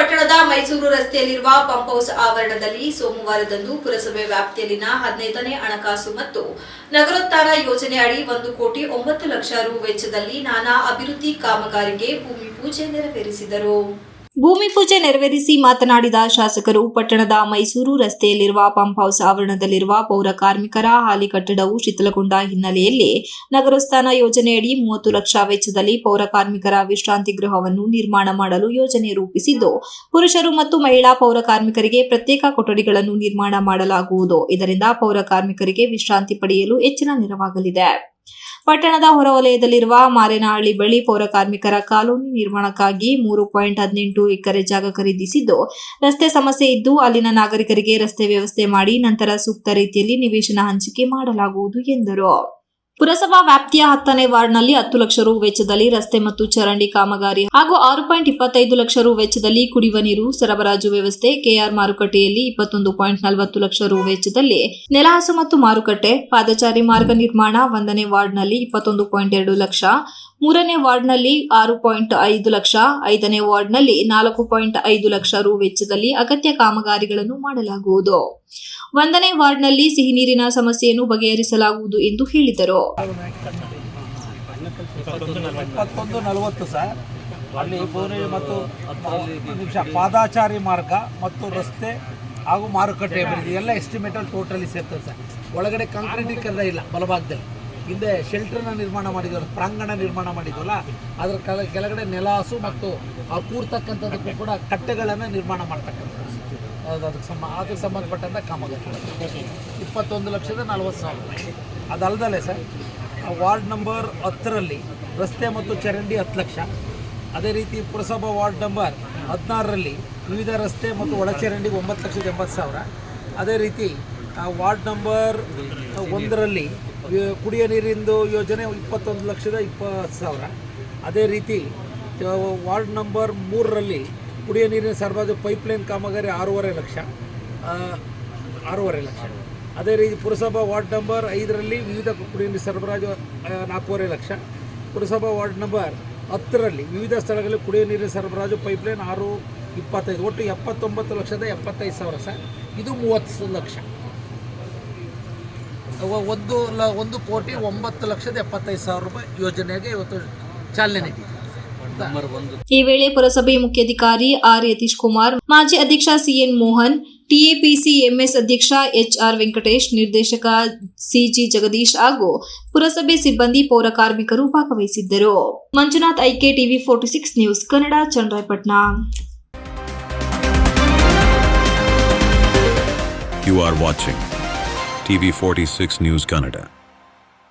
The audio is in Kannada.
ಪಟ್ಟಣದ ಮೈಸೂರು ರಸ್ತೆಯಲ್ಲಿರುವ ಪಂಪ್ ಹೌಸ್ ಆವರಣದಲ್ಲಿ ಸೋಮವಾರದಂದು ಪುರಸಭೆ ವ್ಯಾಪ್ತಿಯಲ್ಲಿನ ಹದಿನೈದನೇ ಹಣಕಾಸು ಮತ್ತು ನಗರೋತ್ಥಾನ ಯೋಜನೆ ಅಡಿ ಒಂದು ಕೋಟಿ ಒಂಬತ್ತು ಲಕ್ಷ ರು ವೆಚ್ಚದಲ್ಲಿ ನಾನಾ ಅಭಿವೃದ್ಧಿ ಕಾಮಗಾರಿಗೆ ಭೂಮಿ ಪೂಜೆ ನೆರವೇರಿಸಿದರು. ಭೂಮಿ ಪೂಜೆ ನೆರವೇರಿಸಿ ಮಾತನಾಡಿದ ಶಾಸಕರು, ಪಟ್ಟಣದ ಮೈಸೂರು ರಸ್ತೆಯಲ್ಲಿರುವ ಪಂಪ್ ಹೌಸ್ ಆವರಣದಲ್ಲಿರುವ ಪೌರ ಕಾರ್ಮಿಕರ ಹಾಲಿ ಕಟ್ಟಡವು ಶಿಥಿಲಗೊಂಡ ಹಿನ್ನೆಲೆಯಲ್ಲಿ ನಗರೋತ್ಥಾನ ಯೋಜನೆಯಡಿ ಮೂವತ್ತು ಲಕ್ಷ ವೆಚ್ಚದಲ್ಲಿ ಪೌರ ಕಾರ್ಮಿಕರ ವಿಶ್ರಾಂತಿ ಗೃಹವನ್ನು ನಿರ್ಮಾಣ ಮಾಡಲು ಯೋಜನೆ ರೂಪಿಸಿದ್ದು, ಪುರುಷರು ಮತ್ತು ಮಹಿಳಾ ಪೌರ ಕಾರ್ಮಿಕರಿಗೆ ಪ್ರತ್ಯೇಕ ಕೊಠಡಿಗಳನ್ನು ನಿರ್ಮಾಣ ಮಾಡಲಾಗುವುದು. ಇದರಿಂದ ಪೌರ ಕಾರ್ಮಿಕರಿಗೆ ವಿಶ್ರಾಂತಿ ಪಡೆಯಲು ಹೆಚ್ಚಿನ ನೆರವಾಗಲಿದೆ. ಪಟ್ಟಣದ ಹೊರವಲಯದಲ್ಲಿರುವ ಮಾರೇನಹಳ್ಳಿ ಬಳಿ ಪೌರ ಕಾರ್ಮಿಕರ ಕಾಲೋನಿ ನಿರ್ಮಾಣಕ್ಕಾಗಿ ಮೂರು ಪಾಯಿಂಟ್ ಹದಿನೆಂಟು ಎಕರೆ ಜಾಗ ಖರೀದಿಸಿದ್ದು, ರಸ್ತೆ ಸಮಸ್ಯೆ ಇದ್ದು ಅಲ್ಲಿನ ನಾಗರಿಕರಿಗೆ ರಸ್ತೆ ವ್ಯವಸ್ಥೆ ಮಾಡಿ ನಂತರ ಸೂಕ್ತ ರೀತಿಯಲ್ಲಿ ನಿವೇಶನ ಹಂಚಿಕೆ ಮಾಡಲಾಗುವುದು ಎಂದರು. ಪುರಸಭಾ ವ್ಯಾಪ್ತಿಯ ಹತ್ತನೇ ವಾರ್ಡ್ನಲ್ಲಿ ಹತ್ತು ಲಕ್ಷ ರು ವೆಚ್ಚದಲ್ಲಿ ರಸ್ತೆ ಮತ್ತು ಚರಂಡಿ ಕಾಮಗಾರಿ ಹಾಗೂ ಆರು ಪಾಯಿಂಟ್ ಇಪ್ಪತ್ತೈದು ಲಕ್ಷ ರು ವೆಚ್ಚದಲ್ಲಿ ಕುಡಿಯುವ ನೀರು ಸರಬರಾಜು ವ್ಯವಸ್ಥೆ, ಕೆಆರ್ ಮಾರುಕಟ್ಟೆಯಲ್ಲಿ ಇಪ್ಪತ್ತೊಂದು ಪಾಯಿಂಟ್ ನಲವತ್ತು ಲಕ್ಷ ರು ವೆಚ್ಚದಲ್ಲಿ ನೆಲಹಾಸು ಮತ್ತು ಮಾರುಕಟ್ಟೆ, ಪಾದಚಾರಿ ಮಾರ್ಗ ನಿರ್ಮಾಣ, ಒಂದನೇ ವಾರ್ಡ್ನಲ್ಲಿ ಇಪ್ಪತ್ತೊಂದು ಪಾಯಿಂಟ್ ಎರಡು ಲಕ್ಷ ಮೂರನೇ ವಾರ್ಡ್ನಲ್ಲಿ ಆರು ಪಾಯಿಂಟ್ ಐದು ಲಕ್ಷ, ಐದನೇ ವಾರ್ಡ್ನಲ್ಲಿ ನಾಲ್ಕು ಪಾಯಿಂಟ್ ಐದು ಲಕ್ಷ ರು ವೆಚ್ಚದಲ್ಲಿ ಅಗತ್ಯ ಕಾಮಗಾರಿಗಳನ್ನು ಮಾಡಲಾಗುವುದು. ಒಂದನೇ ವಾರ್ಡ್ನಲ್ಲಿ ಸಿಹಿ ನೀರಿನ ಸಮಸ್ಯೆಯನ್ನು ಬಗೆಹರಿಸಲಾಗುವುದು ಎಂದು ಹೇಳಿದರು. ಅಲ್ಲಿ ಪಾದಾಚಾರಿ ಮಾರ್ಗ ಮತ್ತು ರಸ್ತೆ ಹಾಗೂ ಮಾರುಕಟ್ಟೆ ಎಲ್ಲ ಎಸ್ಟಿಮೇಟಲ್ಲಿ ಟೋಟಲಿ ಸೇರ್ತದೆ ಸರ್. ಒಳಗಡೆ ಕಾಂಕ್ರೀಟೀಕರಣ ಇಲ್ಲ, ಬಲಭಾಗದಲ್ಲಿ. ಹಿಂದೆ ಶೆಲ್ಟರ್ನ ನಿರ್ಮಾಣ ಮಾಡಿದ್ವಲ್ಲ ಪ್ರಾಂಗಣ ನಿರ್ಮಾಣ ಮಾಡಿದ್ವಲ್ಲ, ಅದ್ರ ಕೆಳ, ಕೆಳಗಡೆ ನೆಲಹಾಸು ಮತ್ತು ಆ ಕೂರ್ತಕ್ಕಂಥದ್ದಕ್ಕೂ ಕೂಡ ಕಟ್ಟೆಗಳನ್ನು ನಿರ್ಮಾಣ ಮಾಡ್ತಕ್ಕಂಥದ್ದು ಅದು ಅದಕ್ಕೆ ಸಂಬ, ಅದಕ್ಕೆ ಸಂಬಂಧಪಟ್ಟಂಥ ಕಾಮಗಾರಿ. ಇಪ್ಪತ್ತೊಂದು ಲಕ್ಷದ ನಲ್ವತ್ತು ಸಾವಿರ. ಅದಲ್ಲದಲ್ಲೇ ಸರ್ ವಾರ್ಡ್ ನಂಬರ್ ಹತ್ತರಲ್ಲಿ ರಸ್ತೆ ಮತ್ತು ಚರಂಡಿ ಹತ್ತು ಲಕ್ಷ. ಅದೇ ರೀತಿ ಪುರಸಭಾ ವಾರ್ಡ್ ನಂಬರ್ ಹದಿನಾರರಲ್ಲಿ ವಿವಿಧ ರಸ್ತೆ ಮತ್ತು ಒಳಚರಂಡಿಗೆ ಒಂಬತ್ತು ಲಕ್ಷದ ಎಂಬತ್ತು ಸಾವಿರ. ಅದೇ ರೀತಿ ವಾರ್ಡ್ ನಂಬರ್ ಒಂದರಲ್ಲಿ ಕುಡಿಯೋ ನೀರಿಂದು ಯೋಜನೆ ಇಪ್ಪತ್ತೊಂದು ಲಕ್ಷದ ಇಪ್ಪತ್ತು ಸಾವಿರ. ಅದೇ ರೀತಿ ವಾರ್ಡ್ ನಂಬರ್ ಮೂರರಲ್ಲಿ ಕುಡಿಯ ನೀರಿನ ಸರಬರಾಜು ಪೈಪ್ಲೈನ್ ಕಾಮಗಾರಿ ಆರೂವರೆ ಲಕ್ಷ ಆರೂವರೆ ಲಕ್ಷ. ಅದೇ ರೀತಿ ಪುರಸಭಾ ವಾರ್ಡ್ ನಂಬರ್ ಐದರಲ್ಲಿ ವಿವಿಧ ಕುಡಿಯ ನೀರು ಸರಬರಾಜು ನಾಲ್ಕೂವರೆ ಲಕ್ಷ. ಪುರಸಭಾ ವಾರ್ಡ್ ನಂಬರ್ ಹತ್ತರಲ್ಲಿ ವಿವಿಧ ಸ್ಥಳಗಳಲ್ಲಿ ಕುಡಿಯ ನೀರಿನ ಸರಬರಾಜು ಪೈಪ್ಲೈನ್ ಆರು ಇಪ್ಪತ್ತೈದು, ಒಟ್ಟು ಎಪ್ಪತ್ತೊಂಬತ್ತು ಲಕ್ಷದ ಎಪ್ಪತ್ತೈದು ಸಾವಿರ ಸರ್. ಇದು ಮೂವತ್ತು ಲಕ್ಷ. ಒಂದು ಲ ಒಂದು ಕೋಟಿ ಒಂಬತ್ತು ಲಕ್ಷದ ಎಪ್ಪತ್ತೈದು ಸಾವಿರ ರೂಪಾಯಿ ಯೋಜನೆಗೆ ಇವತ್ತು ಚಾಲನೆ ನೀಡಿದೆ. ಈ ವೇಳೆ ಪುರಸಭೆ ಮುಖ್ಯಾಧಿಕಾರಿ ಆರ್ ಯತೀಶ್ ಕುಮಾರ್ ಮಾಜಿ ಅಧ್ಯಕ್ಷ ಸಿಎನ್ ಮೋಹನ್ ಟಿಎಪಿಸಿ ಎಂಎಸ್ ಅಧ್ಯಕ್ಷ ಎಚ್ಆರ್ ವೆಂಕಟೇಶ್ ನಿರ್ದೇಶಕ ಸಿಜಿ ಜಗದೀಶ್ ಹಾಗೂ ಪುರಸಭೆ ಸಿಬ್ಬಂದಿ ಪೌರ ಕಾರ್ಮಿಕರು ಭಾಗವಹಿಸಿದ್ದರು. Manjunath IK TV forty six news Kannada Channarayapatna. You TV46 News Canada.